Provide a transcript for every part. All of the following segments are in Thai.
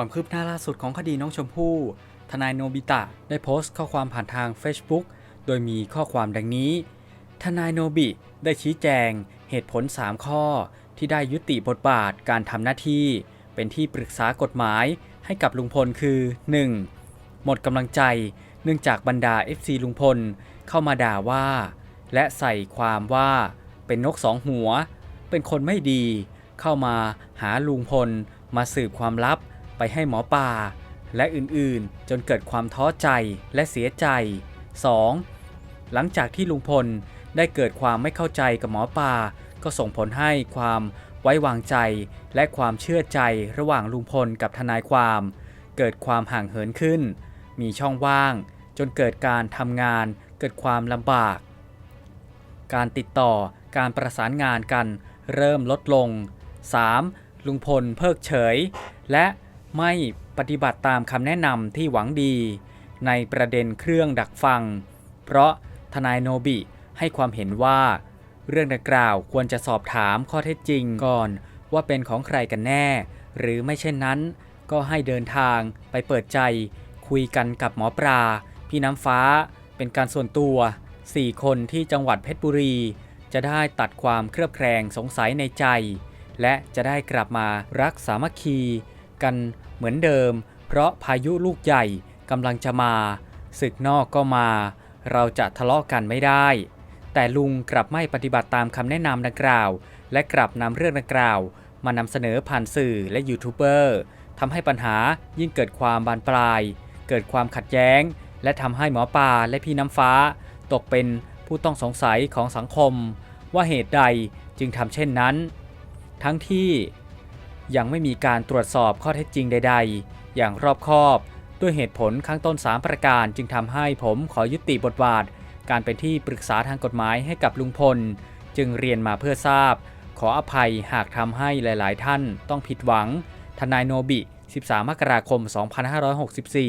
ความคืบหน้าล่าสุดของคดีน้องชมพู่ ทนายโนบิตะได้โพสต์ข้อความผ่านทาง Facebook โดยมีข้อความดังนี้ ทนายโนบิได้ชี้แจง เหตุผล 3 ข้อ ที่ได้ยุติบทบาทการทำหน้าที่ เป็นที่ปรึกษากฎหมายให้กับลุงพลคือ 1. หมดกำลังใจ เนื่องจากบรรดา FC ลุงพลเข้ามาด่าว่า และใส่ความว่าเป็นนกสองหัว เป็นคนไม่ดี เข้ามาหาลุงพลมาสืบความลับ ไปให้หมอป่า และอื่นๆ จนเกิดความท้อใจและเสียใจ 2. หลังจากที่ลุงพลได้เกิดความไม่เข้าใจกับหมอป่า ก็ส่งผลให้ความไว้วางใจและความเชื่อใจระหว่างลุงพลกับทนายความ เกิดความห่างเหินขึ้น มีช่องว่าง จนเกิดการทำงาน เกิดความลำบาก การติดต่อการประสานงานกันเริ่มลดลง 3. ลุงพลเพิกเฉย และ ไม่ปฏิบัติตามคำแนะนำที่หวังดี ในประเด็นเครื่องดักฟัง เพราะทนายโนบิให้ความเห็นว่า เรื่องดังกล่าวควรจะสอบถามข้อเท็จจริงก่อนว่าเป็นของใครกันแน่ หรือไม่เช่นนั้น ก็ให้เดินทางไปเปิดใจคุยกันกับหมอปลา พี่น้ำฟ้าเป็นการส่วนตัว 4 คนที่จังหวัดเพชรบุรี จะได้ตัดความเครือบแคลงสงสัยในใจ และจะได้กลับมารักสามัคคี กันเหมือนเดิม เพราะพายุลูกใหญ่กำลังจะมา ศึกนอกก็มา เราจะทะเลาะกันไม่ได้ แต่ลุงกลับไม่ปฏิบัติตามคำแนะนำดังกล่าว และกลับนำเรื่องดังกล่าว มานำเสนอผ่านสื่อและยูทูบเบอร์ทำให้ปัญหายิ่งเกิดความบานปลาย เกิดความขัดแย้ง และทำให้หมอปลาและพี่น้ำฟ้า ตกเป็นผู้ต้องสงสัยของสังคม ว่าเหตุใดจึงทำเช่นนั้น ทั้งที่ ยังไม่มีการตรวจสอบข้อเท็จจริงใด ๆ อย่างรอบคอบ ด้วยเหตุผลข้างต้น 3 ประการจึงทำให้ผมขอยุติบทบาท การเป็นที่ปรึกษาทางกฎหมายให้กับลุงพล จึงเรียนมาเพื่อทราบ ขออภัยหากทำให้หลาย ๆ ท่านต้องผิดหวัง ทนายโนบิ 13 มกราคม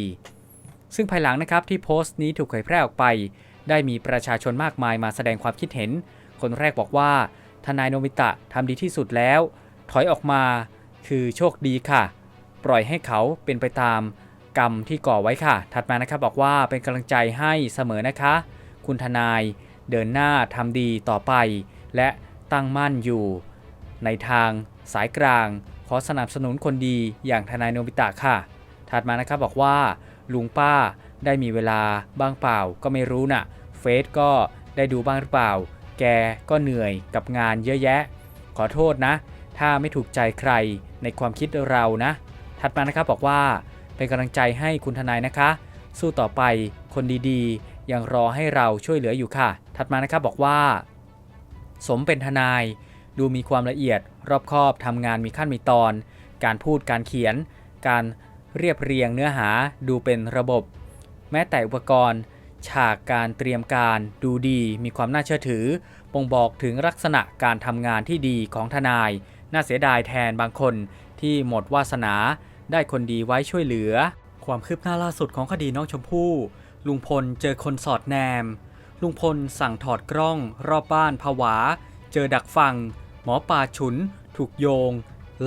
2564 ซึ่งภายหลังนะครับที่โพสต์นี้ถูกเผยแพร่ออกไป ได้มีประชาชนมากมายมาแสดงความคิดเห็น คนแรกบอกว่า ทนายโนบิตะทำดีที่สุดแล้ว ถอยออกมา คือโชคดีค่ะ ปล่อยให้เขาเป็นไปตามกรรมที่ก่อไว้ค่ะ ถัดมานะครับบอกว่าเป็นกำลังใจให้เสมอนะคะ คุณทนายเดินหน้าทำดีต่อไป และตั้งมั่นอยู่ ในทางสายกลาง ขอสนับสนุนคนดีอย่างทนายโนบิตะค่ะ ถัดมานะครับบอกว่า ลุงป้าได้มีเวลาบ้างเปล่าก็ไม่รู้น่ะ เฟซก็ได้ดูบ้างหรือเปล่า แกก็เหนื่อยกับงานเยอะแยะ ขอโทษนะ ถ้าไม่ถูกใจใคร ในความคิดเรานะ ถัดมานะครับบอกว่าเป็นกำลังใจให้คุณทนายนะคะ สู้ต่อไปคนดีๆ ยังรอให้เราช่วยเหลืออยู่ค่ะ ถัดมานะครับบอกว่า สมเป็นทนาย ดูมีความละเอียด รอบคอบทำงานมีขั้นมีตอน การพูดการเขียน การเรียบเรียงเนื้อหาดูเป็นระบบ แม้แต่อุปกรณ์ ฉากการเตรียมการดูดีมีความน่าเชื่อถือบ่งบอกถึงลักษณะการทำงานที่ดีของทนาย น่าเสียดายแทนบางคนที่หมดวาสนาได้คนดีไว้ช่วยเหลือ ความคืบหน้าล่าสุดของคดีน้องชมพู่ ลุงพลเจอคนสอดแนม ลุงพลสั่งถอดกล้อง รอบบ้านผวา เจอดักฟัง หมอป่าฉุน ถูกโยง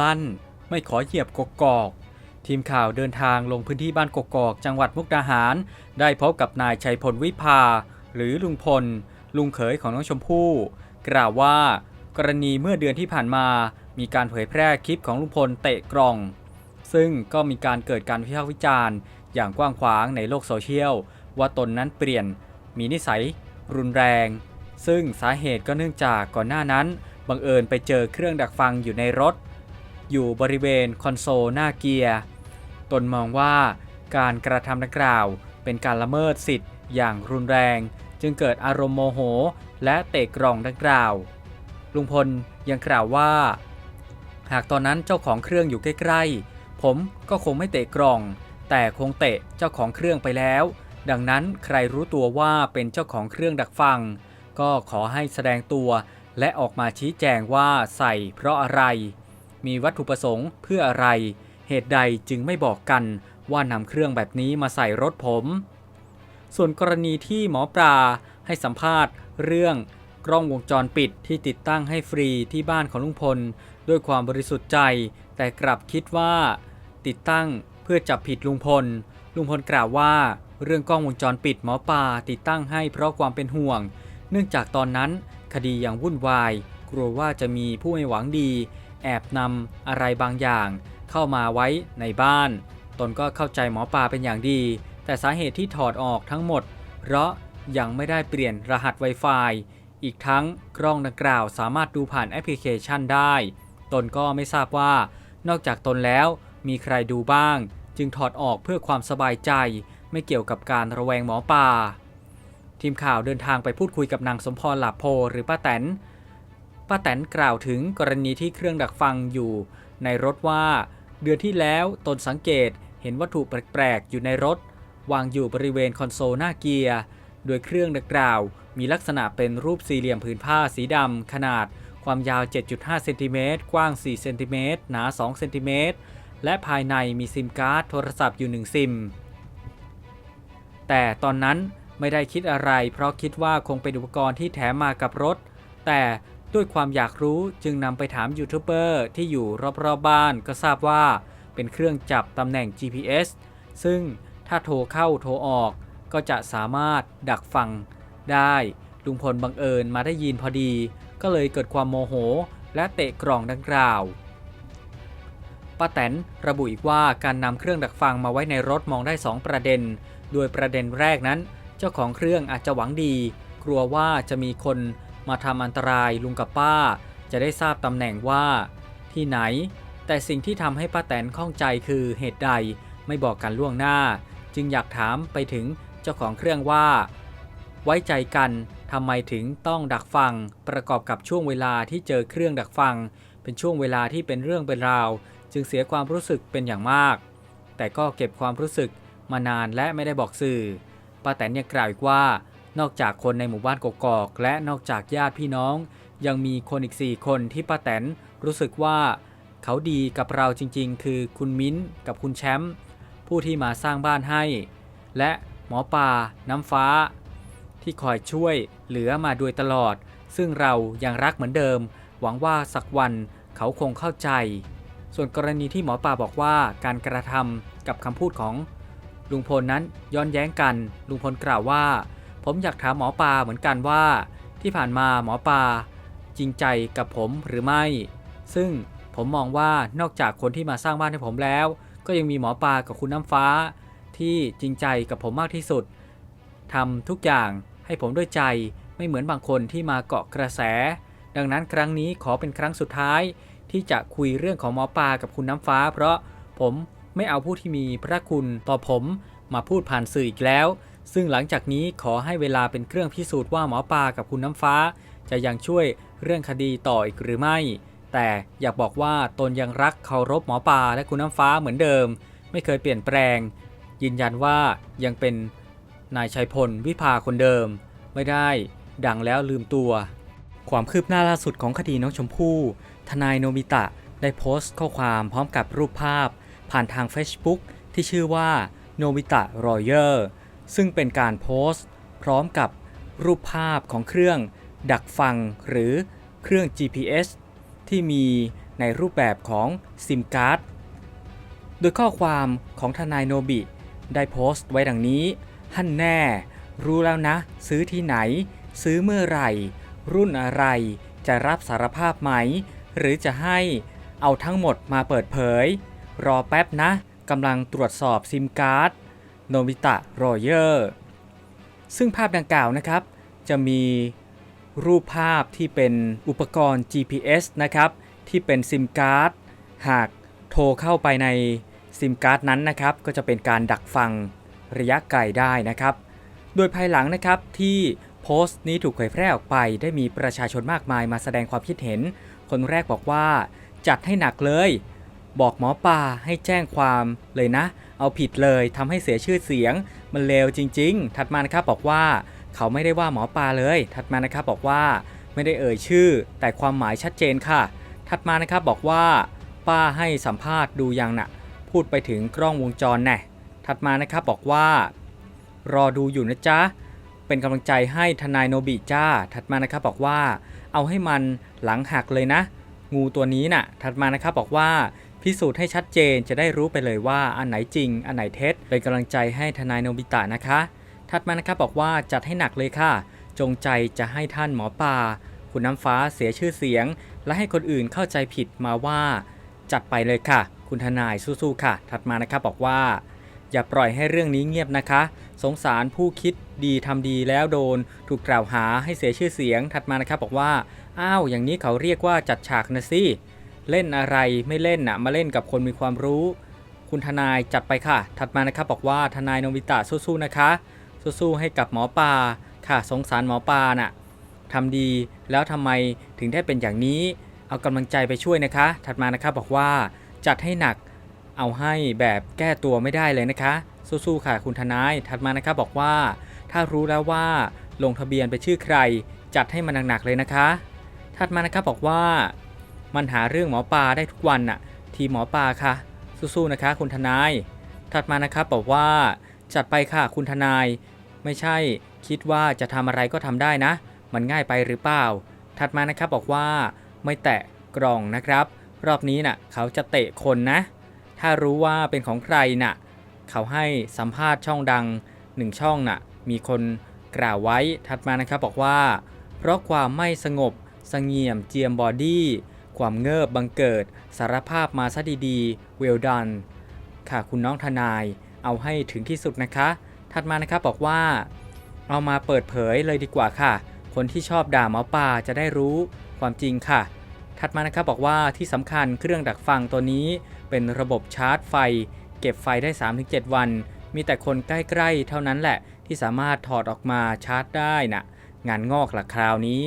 ลั่น ไม่ขอเหยียบกกอก ทีมข่าวเดินทางลงพื้นที่บ้านกกอก จังหวัดมุกดาหาร ได้พบกับนายชัยพลวิภา หรือลุงพล ลุงเขยของน้องชมพู่ กล่าวว่ากรณีเมื่อเดือนที่ผ่านมา มีการเผยแพร่คลิปของลุงพลเตะกล่อง ซึ่งก็มีการเกิดการวิพากษ์วิจารณ์ อย่างกว้างขวางในโลกโซเชียล ว่าตนนั้นเปลี่ยน มีนิสัย รุนแรง ซึ่งสาเหตุก็เนื่องจากก่อนหน้านั้นบังเอิญไปเจอเครื่องดักฟังอยู่ในรถ อยู่บริเวณคอนโซลหน้าเกียร์ตนมองว่าการกระทำดังกล่าว เป็นการละเมิดสิทธิ์อย่างรุนแรง จึงเกิดอารมณ์โมโห และเตะกล่องดังกล่าว ลุงพลยังกล่าวว่า หากตอนนั้นเจ้าของเครื่องอยู่ใกล้ๆ ผมก็คงไม่เตะกล่อง แต่คงเตะเจ้าของเครื่องไปแล้ว ดังนั้นใครรู้ตัวว่าเป็นเจ้าของเครื่องดักฟัง ก็ขอให้แสดงตัว และออกมาชี้แจงว่าใส่เพราะอะไร มีวัตถุประสงค์เพื่ออะไร เหตุใดจึงไม่บอกกันว่านำเครื่องแบบนี้มาใส่รถผม ส่วนกรณีที่หมอปลาให้สัมภาษณ์เรื่องกล้องวงจรปิดที่ติดตั้งให้ฟรีที่บ้านของลุงพล ด้วยความบริสุทธิ์ใจ แต่กลับคิดว่า ติดตั้งเพื่อจับผิดลุงพล ลุงพลกล่าวว่า เรื่องกล้องวงจรปิดหมอปลาติดตั้งให้เพราะความเป็นห่วง เนื่องจากตอนนั้นคดียังวุ่นวาย กลัวว่าจะมีผู้ไม่หวังดี แอบนำอะไรบางอย่าง เข้ามาไว้ในบ้าน ตนก็เข้าใจหมอปลาเป็นอย่างดี แต่สาเหตุที่ถอดออกทั้งหมด เพราะยังไม่ได้เปลี่ยนรหัส Wi-Fi อีกทั้งกล้องดังกล่าวสามารถดูผ่านแอปพลิเคชันได้ ตนก็ไม่ทราบว่า นอกจากตนแล้วมีใครดูบ้าง จึงถอดออกเพื่อความสบายใจ ไม่เกี่ยวกับการระแวงหมอปลาทีมข่าวเดินทางไปพูดคุยกับนางสมพรหลาโพหรือป้าแตนป้าแตนกล่าวถึงกรณีที่เครื่องดักฟังอยู่ ในรถว่า เดือนที่แล้วตนสังเกตเห็นวัตถุแปลกๆอยู่ในรถ วางอยู่บริเวณคอนโซลหน้าเกียร์ โดยเครื่องดังกล่าว มีลักษณะเป็นรูปสี่เหลี่ยมผืนผ้าสีดำขนาด ความยาว 7.5 เซนติเมตร กว้าง 4 เซนติเมตร หนา 2 เซนติเมตร และภายในมีซิมการ์ดโทรศัพท์อยู่ 1 ซิม แต่ตอนนั้นไม่ได้คิดอะไร เพราะคิดว่าคงเป็นอุปกรณ์ที่แถมมากับรถ แต่ด้วยความอยากรู้จึงนำไปถามยูทูบเบอร์ที่อยู่รอบๆบบ้านก็ทราบว่าเป็นเครื่องจับตำแหน่ง GPS ซึ่งถ้าโทรเข้าโทรออกก็จะสามารถดักฟังได้ลุงพลบังเอิญมาได้ยินพอดี ก็เลยเกิดความโมโห และเตะกล่องดังกล่าวป้าแตนระบุอีกว่าการนำเครื่องดักฟังมาไว้ในรถมองได้ 2 ประเด็น โดยประเด็นแรกนั้น เจ้าของเครื่องอาจจะหวังดี กลัวว่าจะมีคนมาทำอันตรายลุงกับป้า จะได้ทราบตำแหน่งว่า ที่ไหน แต่สิ่งที่ทำให้ป้าแตนข้องใจคือเหตุใดไม่บอกกันล่วงหน้า จึงอยากถามไปถึงเจ้าของเครื่องว่า ไว้ใจกันทำไมถึงต้องดักฟัง ประกอบกับช่วงเวลาที่เจอเครื่องดักฟัง เป็นช่วงเวลาที่เป็นเรื่องเป็นราว จึงเสียความรู้สึกเป็นอย่างมาก แต่ก็เก็บความรู้สึกมานานและไม่ได้บอกสื่อป้าแตนยังกล่าวอีกว่า นอกจากคนในหมู่บ้านกกอกและนอกจากญาติพี่น้อง ยังมีคนอีก 4 คนที่ป้าแตนรู้สึกว่า เขาดีกับเราจริงๆ คือคุณมิ้นกับคุณแชมป์ผู้ที่มาสร้างบ้านให้ และหมอปลาน้ำฟ้า ที่คอยช่วยเหลือมาโดยตลอด ซึ่งเรายังรักเหมือนเดิม หวังว่าสักวันเขาคงเข้าใจ ส่วนกรณีที่หมอปลาบอกว่าการกระทำกับคำพูดของ ลุงพลนั้นย้อนแย้งกัน ลุงพลกล่าวว่า ผมอยากถามหมอปลาเหมือนกันว่า ที่ผ่านมาหมอปลาจริงใจกับผมหรือไม่ ซึ่งผมมองว่านอกจากคนที่มาสร้างบ้านให้ผมแล้ว ก็ยังมีหมอปลากับคุณน้ำฟ้า ที่จริงใจกับผมมากที่สุดทำทุกอย่าง ให้ผมด้วยใจไม่เหมือนบางคนที่มาเกาะกระแส ดังนั้นครั้งนี้ขอเป็นครั้งสุดท้าย ที่จะคุยเรื่องของหมอปลากับคุณน้ำฟ้า เพราะผมไม่เอาผู้ที่มีพระคุณต่อผมมาพูดผ่านสื่ออีกแล้ว ซึ่งหลังจากนี้ขอให้เวลาเป็นเครื่องพิสูจน์ว่าหมอปลากับคุณน้ำฟ้า จะยังช่วยเรื่องคดีต่ออีกหรือไม่ แต่อยากบอกว่าตนยังรักเคารพหมอปลาและคุณน้ำฟ้าเหมือนเดิม ไม่เคยเปลี่ยนแปลง ยืนยันว่ายังเป็น นายชัยพลวิภาคนเดิม ไม่ได้ ดังแล้วลืมตัว ความคืบหน้าล่าสุดของคดีน้องชมพู่ ทนายโนบิตะได้โพสต์ข้อความพร้อมกับรูปภาพ ผ่านทาง Facebook ที่ชื่อว่าโนบิตะรอยเยอร์ซึ่งเป็นการโพสต์ พร้อมกับรูปภาพของเครื่อง ดักฟังหรือเครื่อง GPS ที่มีในรูปแบบของซิมการ์ดโดยข้อความของทนายโนบิ ได้โพสต์ไว้ดังนี้ ฮั่นแน่ รู้แล้วนะ ซื้อที่ไหน ซื้อเมื่อไหร่ รุ่นอะไร จะรับสารภาพไหม หรือจะให้เอาทั้งหมดมาเปิดเผย รอแป๊บนะกำลังตรวจสอบซิมการ์ดโนบิตะรอเยอร์ ซึ่งภาพดังกล่าวนะครับ จะมีรูปภาพที่เป็นอุปกรณ์ GPS นะครับ ที่เป็นซิมการ์ดหากโทรเข้าไปในซิมการ์ดนั้นนะครับ ก็จะเป็นการดักฟัง ระยะไกลได้นะครับ โดยภายหลังนะครับที่โพสต์นี้ถูกเผยแพร่ออกไป ได้มีประชาชนมากมายมาแสดงความคิดเห็น คนแรกบอกว่าจัดให้หนักเลย บอกหมอปลาให้แจ้งความเลยนะ เอาผิดเลยทำให้เสียชื่อเสียง มันเลวจริง ๆ ถัดมานะครับบอกว่า เขาไม่ได้ว่าหมอปลาเลย ถัดมานะครับบอกว่าไม่ได้เอ่ยชื่อ แต่ความหมายชัดเจนค่ะ ถัดมานะครับบอกว่า ป้าให้สัมภาษณ์ดูยังน่ะ พูดไปถึงกล้องวงจรแน่ ถัดมานะครับบอกว่า รอดูอยู่นะจ๊ะ เป็นกำลังใจให้ทนายโนบิจ้า ถัดมานะครับบอกว่า เอาให้มันหลังหักเลยนะ งูตัวนี้น่ะ ถัดมานะครับบอกว่าพิสูจน์ให้ชัดเจนจะได้รู้ไปเลยว่าอันไหนจริง อันไหนเท็จ เป็นกำลังใจให้ทนายโนบิตะนะคะ ถัดมานะครับบอกว่าจัดให้หนักเลยค่ะ จงใจจะให้ท่านหมอปลาคุณน้ำฟ้าเสียชื่อเสียง และให้คนอื่นเข้าใจผิดมาว่า จัดไปเลยค่ะ คุณทนายสู้ๆค่ะ ถัดมานะครับบอกว่า อย่าปล่อยให้เรื่องนี้เงียบนะคะ สงสารผู้คิดดีทำดีแล้วโดน ถูกกล่าวหาให้เสียชื่อเสียงถัดมานะครับบอกว่า อ้าว อย่างนี้เขาเรียกว่าจัดฉากนะสิเล่นอะไรไม่เล่นน่ะมาเล่นกับคนมีความรู้ คุณทนายจัดไปค่ะ ถัดมานะครับบอกว่าทนายโนบิตะสู้ๆนะคะ สู้ๆให้กับหมอปลาค่ะ สงสารหมอปลาน่ะทำดีแล้วทำไมถึงได้เป็นอย่างนี้ เอากำลังใจไปช่วยนะคะ ถัดมานะครับบอกว่าจัดให้หนัก เอาให้แบบแก้ตัวไม่ได้เลยนะคะ สู้ๆค่ะคุณทนาย ถัดมานะครับบอกว่า ถ้ารู้แล้วว่าลงทะเบียนไปชื่อใคร จัดให้มันหนักๆเลยนะคะ ถัดมานะครับบอกว่า มันหาเรื่องหมอปลาได้ทุกวันน่ะ ทีหมอปลาค่ะ สู้ๆนะคะ คุณทนาย ถัดมานะครับบอกว่า จัดไปค่ะคุณทนาย ไม่ใช่คิดว่าจะทำอะไรก็ทำได้นะ มันง่ายไปหรือเปล่า ถัดมานะครับบอกว่าไม่แตะกล่องนะครับ รอบนี้น่ะเขาจะเตะคนนะ ถ้ารู้ว่าเป็นของใครน่ะ เขาให้สัมภาษณ์ช่องดังหนึ่งช่องน่ะ มีคนกล่าวไว้ถัดมานะครับบอกว่า เพราะความไม่สงบสงเงียมเจียมบอดี้ความเงิบบังเกิด สารภาพมาซะดีๆเวลดันค่ะคุณน้องทนายเอาให้ถึงที่สุดนะคะ ถัดมานะครับบอกว่า เอามาเปิดเผยเลยดีกว่าค่ะ คนที่ชอบด่าหมอปลาจะได้รู้ความจริงค่ะ ถัดมานะครับบอกว่าที่สำคัญเครื่องดักฟังตัวนี้ เป็นระบบชาร์จไฟ เก็บไฟได้ 3-7 วัน มีแต่คนใกล้ๆ เท่านั้นแหละที่สามารถถอดออกมาชาร์จได้น่ะ งานงอกหละคราวนี้